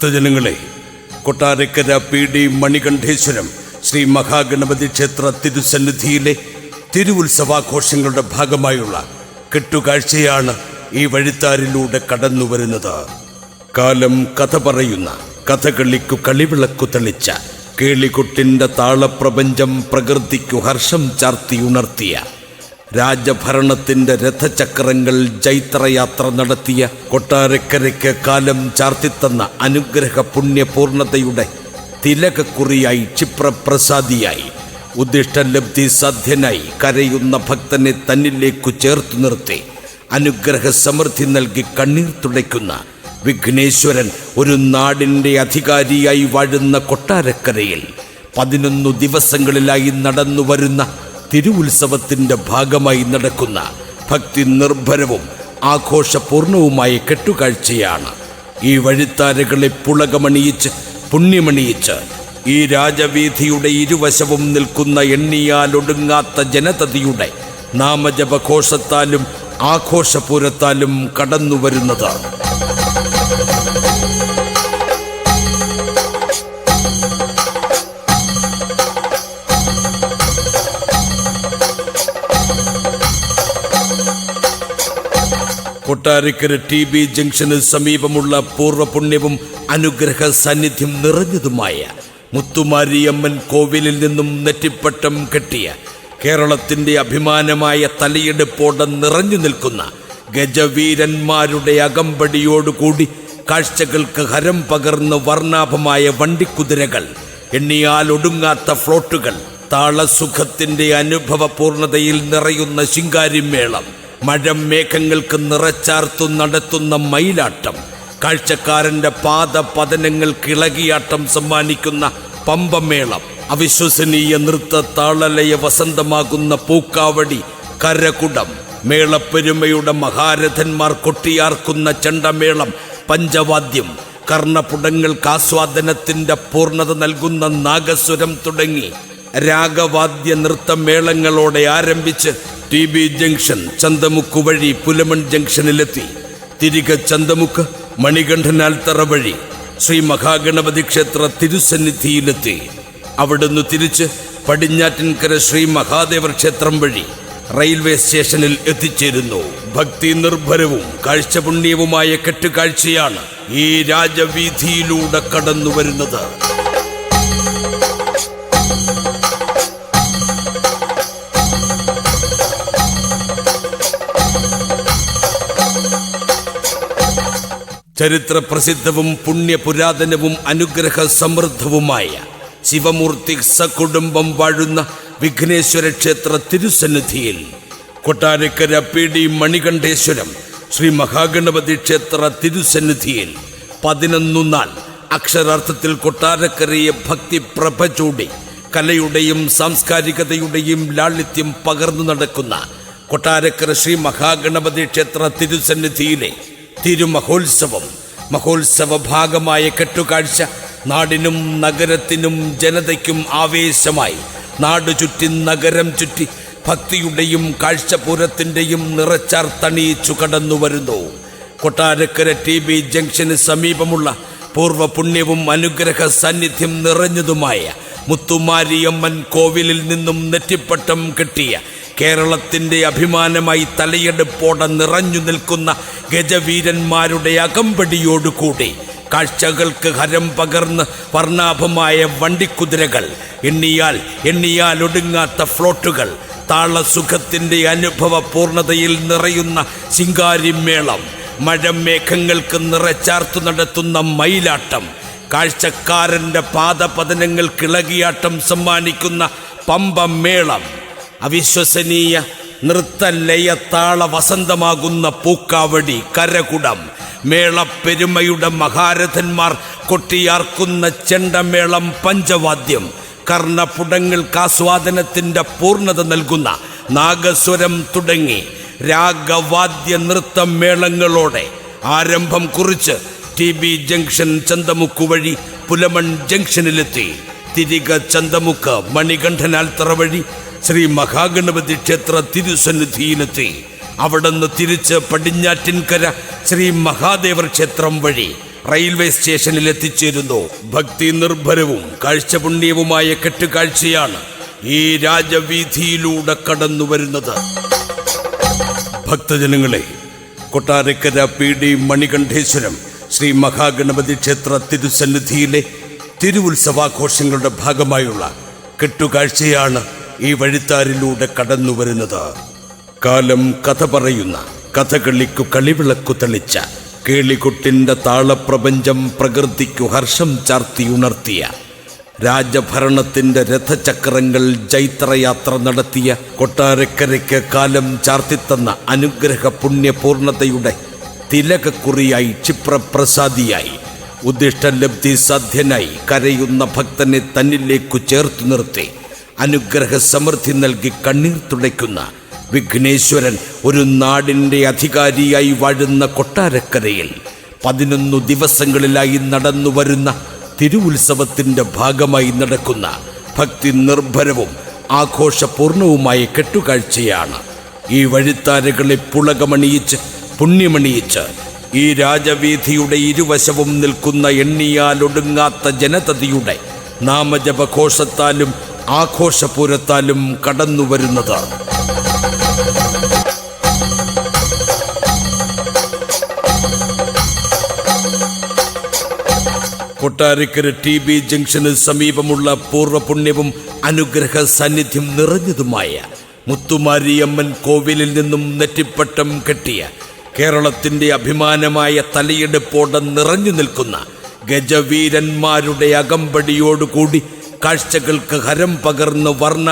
ഭക്തജനങ്ങളെ Kottarakkara P D Manikandeswaram Shri Mahaganapathi ക്ഷേത്ര തിരുസന്നിധിയിലെ തിരുവുത്സവാഘോഷങ്ങളുടെ ഭാഗമായുള്ള കെട്ടുകാഴ്ചയാണ് ഈ വഴിത്താരിലൂടെ കടന്നു വരുന്നത്. കാലം കഥ പറയുന്ന കഥകളിക്കു കളിവിളക്കു തെളിച്ച കേളികൊട്ടിന്റെ താളപ്രപഞ്ചം പ്രകൃതിക്കു ഹർഷം ചാർത്തി ഉണർത്തിയ രാജഭരണത്തിന്റെ രഥചക്രങ്ങൾ ജൈത്രയാത്ര നടത്തിയ കൊട്ടാരക്കരയ്ക്ക് കാലം ചാർത്തിത്തന്ന അനുഗ്രഹ പുണ്യപൂർണതയുടെ തിലകക്കുറിയായി ക്ഷിപ്രപ്രസാദിയായി. ഉദ്ദിഷ്ടലബ്ധി സാധ്യനായി കരയുന്ന ഭക്തനെ തന്നിലേക്കു ചേർത്തു നിർത്തി അനുഗ്രഹ സമൃദ്ധി നൽകി കണ്ണീർ തുടയ്ക്കുന്ന വിഘ്നേശ്വരൻ ഒരു നാടിന്റെ അധികാരിയായി വാഴുന്ന കൊട്ടാരക്കരയിൽ പതിനൊന്നു ദിവസങ്ങളിലായി നടന്നു വരുന്ന തിരുവുത്സവത്തിന്റെ ഭാഗമായി നടക്കുന്ന ഭക്തി നിർഭരവും ആഘോഷപൂർണവുമായ കെട്ടുകാഴ്ചയാണ്. ഈ വഴിത്താരകളെ പുളകമണിയിച്ച് പുണ്യമണിയിച്ച് ഈ രാജവീഥിയുടെ ഇരുവശവും നിൽക്കുന്ന എണ്ണിയാലൊടുങ്ങാത്ത ജനതതിയുടെ നാമജപഘോഷത്താലും ആഘോഷപൂരത്താലും കടന്നു കൊട്ടാരക്കര ടി ബി ജംഗ്ഷന് സമീപമുള്ള പൂർവപുണ്യവും അനുഗ്രഹ സാന്നിധ്യം നിറഞ്ഞതുമായ മുത്തുമാരിയമ്മൻ കോവിലിൽ നിന്നും നെറ്റിപ്പട്ടം കെട്ടിയ കേരളത്തിന്റെ അഭിമാനമായ തലയെടുപ്പോടെ നിറഞ്ഞു നിൽക്കുന്ന ഗജവീരന്മാരുടെ അകമ്പടിയോടുകൂടി കാഴ്ചകൾക്ക് ഹരം പകർന്ന് വർണാഭമായ വണ്ടിക്കുതിരകൾ എണ്ണിയാൽ ഒടുങ്ങാത്ത ഫ്ലോട്ടുകൾ താളസുഖത്തിന്റെ അനുഭവപൂർണതയിൽ നിറയുന്ന ശിങ്കാരിമേളം. മഴമേഘങ്ങൾക്ക് നിറച്ചാർത്തു നടത്തുന്ന മയിലാട്ടം. കാഴ്ചക്കാരന്റെ പാദപതനങ്ങൾ കിളകിയാട്ടം സമ്മാനിക്കുന്ന പമ്പമേളം. അവിശ്വസനീയ നൃത്ത താളലയ വസന്തമാകുന്ന പൂക്കാവടി കരകുടം. മേളപ്പെരുമയുടെ മഹാരഥന്മാർ കൊട്ടിയാർക്കുന്ന ചെണ്ടമേളം പഞ്ചവാദ്യം. കർണപുടങ്ങൾക്ക് ആസ്വാദനത്തിന്റെ പൂർണത നൽകുന്ന നാഗസ്വരം തുടങ്ങി. രാഗവാദ്യ നൃത്തമേളങ്ങളോടെ ആരംഭിച്ച് ടി ബി ജംഗ്ഷൻ ചന്തമുക്ക് വഴി പുലമൺ ജംഗ്ഷനിലെത്തി തിരികെ ചന്തമുക്ക് മണികണ്ഠനാൽത്തറ വഴി ശ്രീ മഹാഗണപതി ക്ഷേത്ര തിരുസന്നിധിയിലെത്തി. അവിടുന്ന് തിരിച്ച് പടിഞ്ഞാറ്റിൻകര ശ്രീ മഹാദേവർ ക്ഷേത്രം വഴി റെയിൽവേ സ്റ്റേഷനിൽ എത്തിച്ചേരുന്നു. ഭക്തി നിർഭരവും കാഴ്ചപുണ്യവുമായ കെട്ടുകാഴ്ചയാണ് ഈ രാജവീഥിയിലൂടെ കടന്നു വരുന്നത് ചരിത്ര പ്രസിദ്ധവും പുണ്യപുരാതനവും അനുഗ്രഹ സമൃദ്ധവുമായ ശിവമൂർത്തി സകുടുംബം വാഴുന്ന വിഘ്നേശ്വര ക്ഷേത്ര തിരുസന്നിധിയിൽ കൊട്ടാരക്കര പി ഡി മണികണ്ഠേശ്വരം ശ്രീ മഹാഗണപതി ക്ഷേത്ര തിരുസന്നിധിയിൽ പതിനൊന്നു നാൾ അക്ഷരാർത്ഥത്തിൽ കൊട്ടാരക്കരയെ ഭക്തി പ്രഭ ചൂടി കലയുടെയും സാംസ്കാരികതയുടെയും ലാളിത്യം പകർന്നു നടക്കുന്ന കൊട്ടാരക്കര ശ്രീ മഹാഗണപതി ക്ഷേത്ര തിരുസന്നിധിയിലെ തിരുമഹോത്സവം. മഹോത്സവ ഭാഗമായ കെട്ടുകാഴ്ച നാടിനും നഗരത്തിനും ജനതയ്ക്കും ആവേശമായി. നാട് ചുറ്റി നഗരം ചുറ്റി ഭക്തിയുടെയും കാഴ്ചപൂരത്തിന്റെയും നിറച്ചാർത്തണിയിച്ചു കടന്നു വരുന്നു. കൊട്ടാരക്കര ടി ബി ജംഗ്ഷന് സമീപമുള്ള പൂർവ പുണ്യവും അനുഗ്രഹ സാന്നിധ്യം നിറഞ്ഞതുമായ മുത്തുമാരിയമ്മൻ കോവിലിൽ നിന്നും നെറ്റിപ്പട്ടം കെട്ടിയ കേരളത്തിന്റെ അഭിമാനമായി തലയെടുപ്പോടെ നിറഞ്ഞു നിൽക്കുന്ന ഗജവീരന്മാരുടെ അകമ്പടിയോടുകൂടി കാഴ്ചകൾക്ക് ഹരം പകർന്ന് വർണാഭമായ വണ്ടിക്കുതിരകൾ എണ്ണിയാൽ എണ്ണിയാൽ ഒടുങ്ങാത്ത ഫ്ലോട്ടുകൾ താളസുഖത്തിന്റെ അനുഭവ പൂർണതയിൽ നിറയുന്ന ശിങ്കാരിമേളം മഴമേഘങ്ങൾക്ക് നിറച്ചാർത്തു നടത്തുന്ന മയിലാട്ടം കാഴ്ചക്കാരന്റെ പാദപതനങ്ങൾക്കിളകിയാട്ടം സമ്മാനിക്കുന്ന പമ്പമേളം. അവിശ്വസനീയ നൃത്തലയ താള വസന്തമാകുന്ന പൂക്കാവടി കരകുടം. മേളപ്പെരുമയുടെ മഹാരഥന്മാർ കൊട്ടിയാർക്കുന്ന ചെണ്ടമേളം പഞ്ചവാദ്യം. കർണപുടങ്ങൾക്ക് ആസ്വാദനത്തിന്റെ പൂർണത നൽകുന്ന നാഗസ്വരം തുടങ്ങി. രാഗവാദ്യ നൃത്തം മേളങ്ങളോടെ ആരംഭം കുറിച്ച് ടി ബി ജംഗ്ഷൻ ചന്തമുക്ക് വഴി പുലമൺ ജംഗ്ഷനിലെത്തി. തിരിക ചന്തമുക്ക് മണികണ്ഠനാൽത്തറ വഴി ശ്രീ മഹാഗണപതി ക്ഷേത്ര തിരുസന്നിധിയിലെത്തി അവിടുന്ന് തിരിച്ച് പടിഞ്ഞാറ്റിൻകര ശ്രീ മഹാദേവർ ക്ഷേത്രം വഴി റെയിൽവേ സ്റ്റേഷനിൽ എത്തിച്ചേരുന്നു. ഭക്തി നിർഭരവും കാഴ്ചപുണ്യവുമായ കെട്ടുകാഴ്ചയാണ് ഈ രാജവീതിയിലൂടെ കടന്നു വരുന്നത്. ഭക്തജനങ്ങളെ കൊട്ടാരക്കര പി ഡി മണികണ്ഠേശ്വരം ശ്രീ മഹാഗണപതി ക്ഷേത്ര തിരുസന്നിധിയിലെ തിരുവുത്സവാഘോഷങ്ങളുടെ ഭാഗമായുള്ള കെട്ടുകാഴ്ചയാണ് ഈ വഴിത്താരിലൂടെ കടന്നു വരുന്നത്. കാലം കഥ പറയുന്ന കഥകളിക്കു കളിവിളക്കു തെളിച്ച കേളികൊട്ടിന്റെ താളപ്രപഞ്ചം പ്രകൃതിക്കു ഹർഷം ചാർത്തി ഉണർത്തിയ രാജഭരണത്തിന്റെ രഥചക്രങ്ങൾ ജൈത്രയാത്ര നടത്തിയ കൊട്ടാരക്കരയ്ക്ക് കാലം ചാർത്തിത്തന്ന അനുഗ്രഹ പുണ്യപൂർണതയുടെ തിലകക്കുറിയായി ക്ഷിപ്രപ്രസാദിയായി. ഉദ്ദിഷ്ടലബ്ധി സാധ്യനായി കരയുന്ന ഭക്തനെ തന്നിലേക്കു ചേർത്തു നിർത്തി. അനുഗ്രഹ സമൃദ്ധി നൽകി കണ്ണീർ തുടയ്ക്കുന്ന വിഘ്നേശ്വരൻ ഒരു നാടിന്റെ അധികാരിയായി വാഴുന്ന കൊട്ടാരക്കരയിൽ പതിനൊന്നു ദിവസങ്ങളിലായി നടന്നു വരുന്ന തിരുവുത്സവത്തിന്റെ ഭാഗമായി നടക്കുന്ന ഭക്തി നിർഭരവും ആഘോഷപൂർണവുമായ കെട്ടുകാഴ്ചയാണ്. ഈ വഴിത്താരകളെ പുളകമണിയിച്ച് പുണ്യമണിയിച്ച് ഈ രാജവീഥിയുടെ ഇരുവശവും നിൽക്കുന്ന എണ്ണിയാലൊടുങ്ങാത്ത ജനതതിയുടെ നാമജപഘോഷത്താലും ആഘോഷപൂരത്താലും കടന്നു വരുന്നത് കൊട്ടാരക്കര ടി ബി ജംഗ്ഷന് സമീപമുള്ള പൂർവപുണ്യവും അനുഗ്രഹ സാന്നിധ്യം നിറഞ്ഞതുമായ മുത്തുമാരിയമ്മൻ കോവിലിൽ നിന്നും നെറ്റിപ്പട്ടം കെട്ടിയ കേരളത്തിന്റെ അഭിമാനമായ തലയെടുപ്പോടെ നിറഞ്ഞു നിൽക്കുന്ന ഗജവീരന്മാരുടെ അകമ്പടിയോടുകൂടി കാഴ്ചകൾക്ക് ഹരം പകർന്ന് വർണ